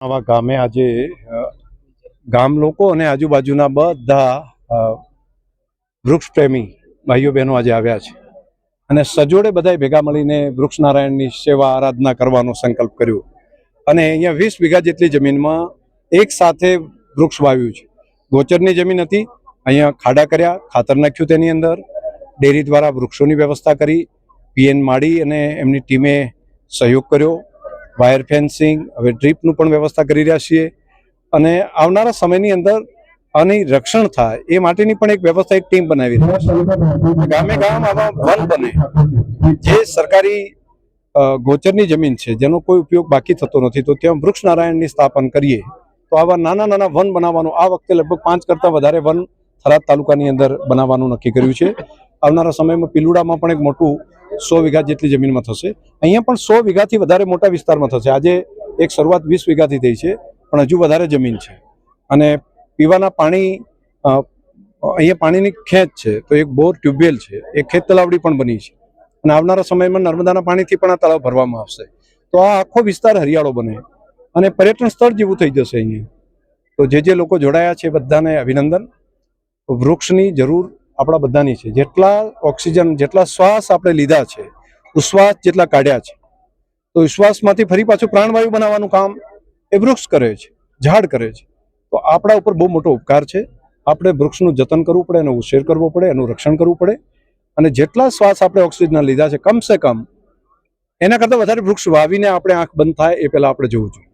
આવા ગામે આજે ગામ લોકો અને આજુબાજુના બધા વૃક્ષ પ્રેમી ભાઈઓ બહેનો આજે આવ્યા છે. અને સજોડે બધાએ ભેગા મળીને વૃક્ષ નારાયણની સેવા આરાધના કરવાનો સંકલ્પ કર્યો. અને અહીંયા વીસ વીઘા જેટલી જમીનમાં એક સાથે વૃક્ષ વાવ્યું છે. ગોચરની જમીન હતી, અહીંયા ખાડા કર્યા, ખાતર નાખ્યું તેની અંદર, ડેરી દ્વારા વૃક્ષોની વ્યવસ્થા કરી, પીએન માડી અને એમની ટીમે સહયોગ કર્યો. વાયર ફેન્સિંગ, હવે ડ્રીપનું પણ વ્યવસ્થા કરી રહ્યા છીએ. અને આવનારા સમયની અંદર આની રક્ષણ થાય એ માટેની પણ એક વ્યવસ્થા, એક ટીમ બનાવી ગામે ગામ આવા વન બને. જે સરકારી ગોચરની જમીન છે, જેનો કોઈ ઉપયોગ બાકી થતો નથી, તો ત્યાં વૃક્ષ નારાયણની સ્થાપન કરીએ. તો આવા નાના નાના વન બનાવવાનું, આ વખતે લગભગ પાંચ કરતાં વધારે વન થરાદ તાલુકાની અંદર બનાવવાનું નક્કી કર્યું છે. આવનારા સમયમાં પિલુડામાં પણ એક મોટું સો વીઘા જેટલી જમીનમાં થશે. અહીંયા પણ સો વીઘાથી વધારે મોટા વિસ્તારમાં થશે. આજે એક શરૂઆત વીસ વીઘાથી થઈ છે, પણ હજુ વધારે જમીન છે. અને પીવાના પાણી અહીંયા પાણીની ખેંચ છે, તો એક બોર ટ્યુબવેલ છે. એક ખેત તલાવડી પણ બની છે. અને આવનારા સમયમાં નર્મદાના પાણીથી પણ આ તળાવ ભરવામાં આવશે. તો આ આખો વિસ્તાર હરિયાળો બને. અને પર્યટન સ્થળ જેવું થઈ જશે અહીંયા. તો જે જે લોકો જોડાયા છે બધાને અભિનંદન. વૃક્ષની જરૂર આપણા બધાની છે. જેટલા ઓક્સિજન, જેટલા શ્વાસ આપણે લીધા છે, ઉશ્વાસ જેટલા કાઢ્યા છે, તો વિશ્વાસમાંથી ફરી પાછું પ્રાણવાયુ બનાવવાનું કામ એ વૃક્ષ કરે છે, ઝાડ કરે છે. તો આપણા ઉપર બહુ મોટો ઉપકાર છે. આપણે વૃક્ષનું જતન કરવું પડે, એનો ઉછેર કરવો પડે, એનું રક્ષણ કરવું પડે. અને જેટલા શ્વાસ આપણે ઓક્સિજનના લીધા છે, કમસે કમ એના કરતાં વધારે વૃક્ષ વાવીને આપણે આંખ બંધ થાય એ પહેલાં આપણે જોવું જોઈએ.